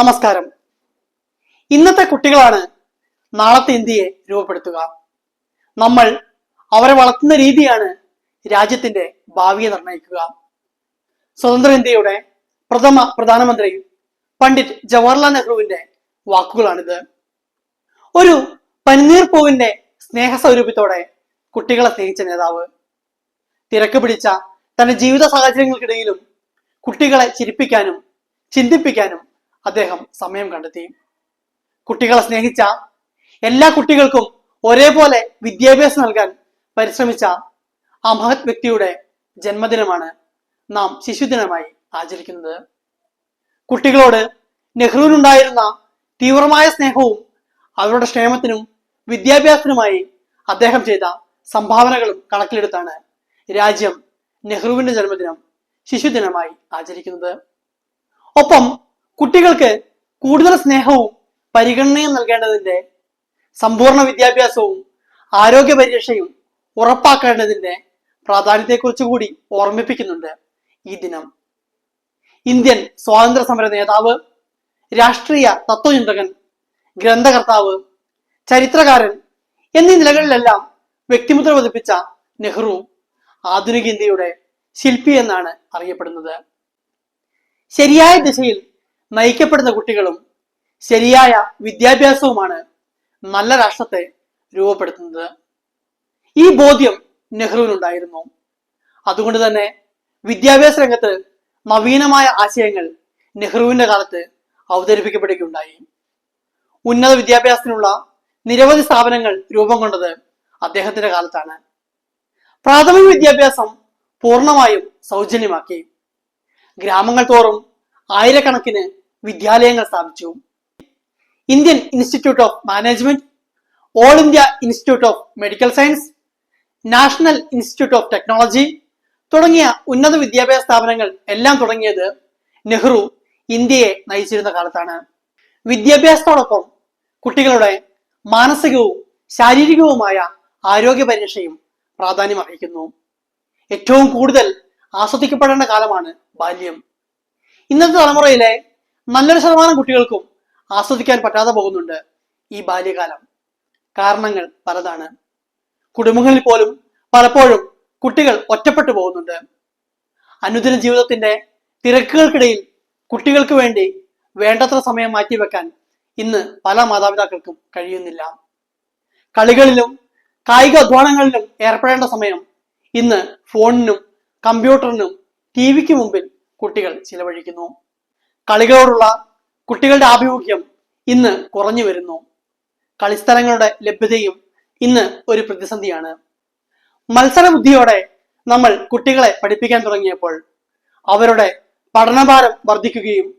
നമസ്കാരം. ഇന്നത്തെ കുട്ടികളാണ് നാളത്തെ ഇന്ത്യയെ രൂപപ്പെടുത്തുക. നമ്മൾ അവരെ വളർത്തുന്ന രീതിയാണ് രാജ്യത്തിന്റെ ഭാവിയെ നിർണയിക്കുക. സ്വതന്ത്ര ഇന്ത്യയുടെ പ്രഥമ പ്രധാനമന്ത്രി പണ്ഡിറ്റ് ജവഹർലാൽ നെഹ്റുവിന്റെ വാക്കുകളാണിത്. ഒരു പനിനീർ പൂവിന്റെ സ്നേഹ സൗരഭ്യത്തോടെ കുട്ടികളെ സ്നേഹിച്ച നേതാവ്. തിരക്ക് പിടിച്ച തന്റെ ജീവിത സാഹചര്യങ്ങൾക്കിടയിലും കുട്ടികളെ ചിരിപ്പിക്കാനും ചിന്തിപ്പിക്കാനും അദ്ദേഹം സമയം കണ്ടെത്തി. കുട്ടികളെ സ്നേഹിച്ച എല്ലാ കുട്ടികൾക്കും ഒരേപോലെ വിദ്യാഭ്യാസം നൽകാൻ പരിശ്രമിച്ച ആ മഹത് വ്യക്തിയുടെ ജന്മദിനമാണ് നാം ശിശുദിനമായി ആചരിക്കുന്നത്. കുട്ടികളോട് നെഹ്റുവിനുണ്ടായിരുന്ന തീവ്രമായ സ്നേഹവും അവരുടെ ക്ഷേമത്തിനും വിദ്യാഭ്യാസത്തിനുമായി അദ്ദേഹം ചെയ്ത സംഭാവനകളും കണക്കിലെടുത്താണ് രാജ്യം നെഹ്റുവിന്റെ ജന്മദിനം ശിശുദിനമായി ആചരിക്കുന്നത്. ഒപ്പം കുട്ടികൾക്ക് കൂടുതൽ സ്നേഹവും പരിഗണനയും നൽകേണ്ടതിന്റെ സമ്പൂർണ വിദ്യാഭ്യാസവും ആരോഗ്യ പരിരക്ഷയും ഉറപ്പാക്കേണ്ടതിന്റെ പ്രാധാന്യത്തെക്കുറിച്ച് കൂടി ഓർമ്മിപ്പിക്കുന്നുണ്ട് ഈ ദിനം. ഇന്ത്യൻ സ്വാതന്ത്ര്യ സമര നേതാവ് രാഷ്ട്രീയ തത്വചിന്തകൻ ഗ്രന്ഥകർത്താവ് ചരിത്രകാരൻ എന്നീ നിലകളിലെല്ലാം വ്യക്തിമുദ്ര പതിപ്പിച്ച നെഹ്റു ആധുനിക ഇന്ത്യയുടെ ശില്പി എന്നാണ് അറിയപ്പെടുന്നത്. ശരിയായ ദിശയിൽ നയിക്കപ്പെടുന്ന കുട്ടികളും ശരിയായ വിദ്യാഭ്യാസവുമാണ് നല്ല രാഷ്ട്രത്തെ രൂപപ്പെടുത്തുന്നത്. ഈ ബോധ്യം നെഹ്റുവിനുണ്ടായിരുന്നു. അതുകൊണ്ട് തന്നെ വിദ്യാഭ്യാസ രംഗത്ത് നവീനമായ ആശയങ്ങൾ നെഹ്റുവിന്റെ കാലത്ത് അവതരിപ്പിക്കപ്പെടുകയുണ്ടായി. ഉന്നത വിദ്യാഭ്യാസത്തിനുള്ള നിരവധി സ്ഥാപനങ്ങൾ രൂപം കൊണ്ടത് അദ്ദേഹത്തിന്റെ കാലത്താണ്. പ്രാഥമിക വിദ്യാഭ്യാസം പൂർണമായും സൗജന്യമാക്കി. ഗ്രാമങ്ങൾ തോറും ആയിരക്കണക്കിന് വിദ്യാലയങ്ങൾ സ്ഥാപിച്ചു. Indian Institute of Management All India Institute of Medical Science National Institute of Technology തുടങ്ങിയ ഉന്നത വിദ്യാഭ്യാസ സ്ഥാപനങ്ങൾ എല്ലാം തുടങ്ങിയത് നെഹ്റു ഇന്ത്യയെ നയിച്ചിരുന്ന കാലത്താണ്. വിദ്യാഭ്യാസത്തോടൊപ്പം കുട്ടികളുടെ മാനസികവും ശാരീരികവുമായ ആരോഗ്യ പരിരക്ഷയും പ്രാധാന്യം അർഹിക്കുന്നു. ഏറ്റവും കൂടുതൽ ആസ്വദിക്കപ്പെടേണ്ട കാലമാണ് ബാല്യം. ഇന്നത്തെ തലമുറയിലെ നല്ലൊരു ശതമാനം കുട്ടികൾക്കും ആസ്വദിക്കാൻ പറ്റാതെ പോകുന്നുണ്ട് ഈ ബാല്യകാലം. കാരണങ്ങൾ പലതാണ്. കുടുംബങ്ങളിൽ പോലും പലപ്പോഴും കുട്ടികൾ ഒറ്റപ്പെട്ടു പോകുന്നുണ്ട്. അനുദിന ജീവിതത്തിന്റെ തിരക്കുകൾക്കിടയിൽ കുട്ടികൾക്ക് വേണ്ടി വേണ്ടത്ര സമയം മാറ്റിവെക്കാൻ ഇന്ന് പല മാതാപിതാക്കൾക്കും കഴിയുന്നില്ല. കളികളിലും കായിക അധ്വാനങ്ങളിലും ഏർപ്പെടേണ്ട സമയം ഇന്ന് ഫോണിനും കമ്പ്യൂട്ടറിനും ടി വിക്ക് മുമ്പിൽ കുട്ടികൾ ചിലവഴിക്കുന്നു. കളികളോടുള്ള കുട്ടികളുടെ ആഭിമുഖ്യം ഇന്ന് കുറഞ്ഞു വരുന്നു. കളിസ്ഥലങ്ങളുടെ ലഭ്യതയും ഇന്ന് ഒരു പ്രതിസന്ധിയാണ്. മത്സരബുദ്ധിയോടെ നമ്മൾ കുട്ടികളെ പഠിപ്പിക്കാൻ തുടങ്ങിയപ്പോൾ അവരുടെ പഠനഭാരം വർദ്ധിക്കുകയും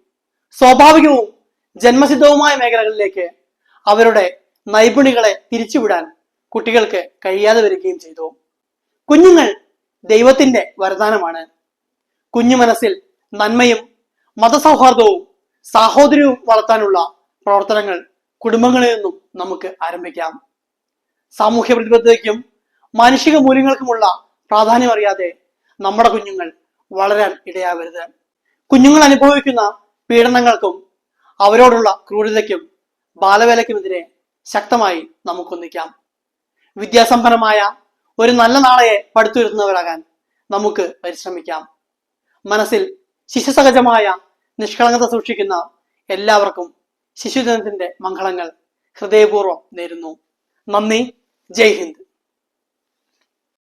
സ്വാഭാവികവും ജന്മസിദ്ധവുമായ മേഖലകളിലേക്ക് അവരുടെ നൈപുണികളെ തിരിച്ചുവിടാൻ കുട്ടികൾക്ക് കഴിയാതെ വരികയും ചെയ്തു. കുഞ്ഞുങ്ങൾ ദൈവത്തിന്റെ വരദാനമാണ്. കുഞ്ഞു മനസ്സിൽ നന്മയും മതസൗഹാർദ്ദവും സാഹോദര്യവും വളർത്താനുള്ള പ്രവർത്തനങ്ങൾ കുടുംബങ്ങളിൽ നിന്നും നമുക്ക് ആരംഭിക്കാം. സാമൂഹ്യ പ്രതിബദ്ധതയ്ക്കും മാനുഷിക മൂല്യങ്ങൾക്കുമുള്ള പ്രാധാന്യം അറിയാതെ നമ്മുടെ കുഞ്ഞുങ്ങൾ വളരാൻ ഇടയാവരുത് കുഞ്ഞുങ്ങൾ അനുഭവിക്കുന്ന പീഡനങ്ങൾക്കും അവരോടുള്ള ക്രൂരതയ്ക്കും ബാലവേലയ്ക്കുമെതിരെ ശക്തമായി നമുക്കൊന്നിക്കാം വിദ്യാസമ്പന്നമായ ഒരു നല്ല നാളെയെ പടുത്തുയർത്തുന്നവരാകാൻ നമുക്ക് പരിശ്രമിക്കാം. മനസ്സിൽ ശിശുസഹജമായ നിഷ്കളങ്കത സൂക്ഷിക്കുന്ന എല്ലാവർക്കും ശിശുദിനത്തിന്റെ മംഗളങ്ങൾ ഹൃദയപൂർവം നേരുന്നു. നന്ദി. ജയ് ഹിന്ദ്.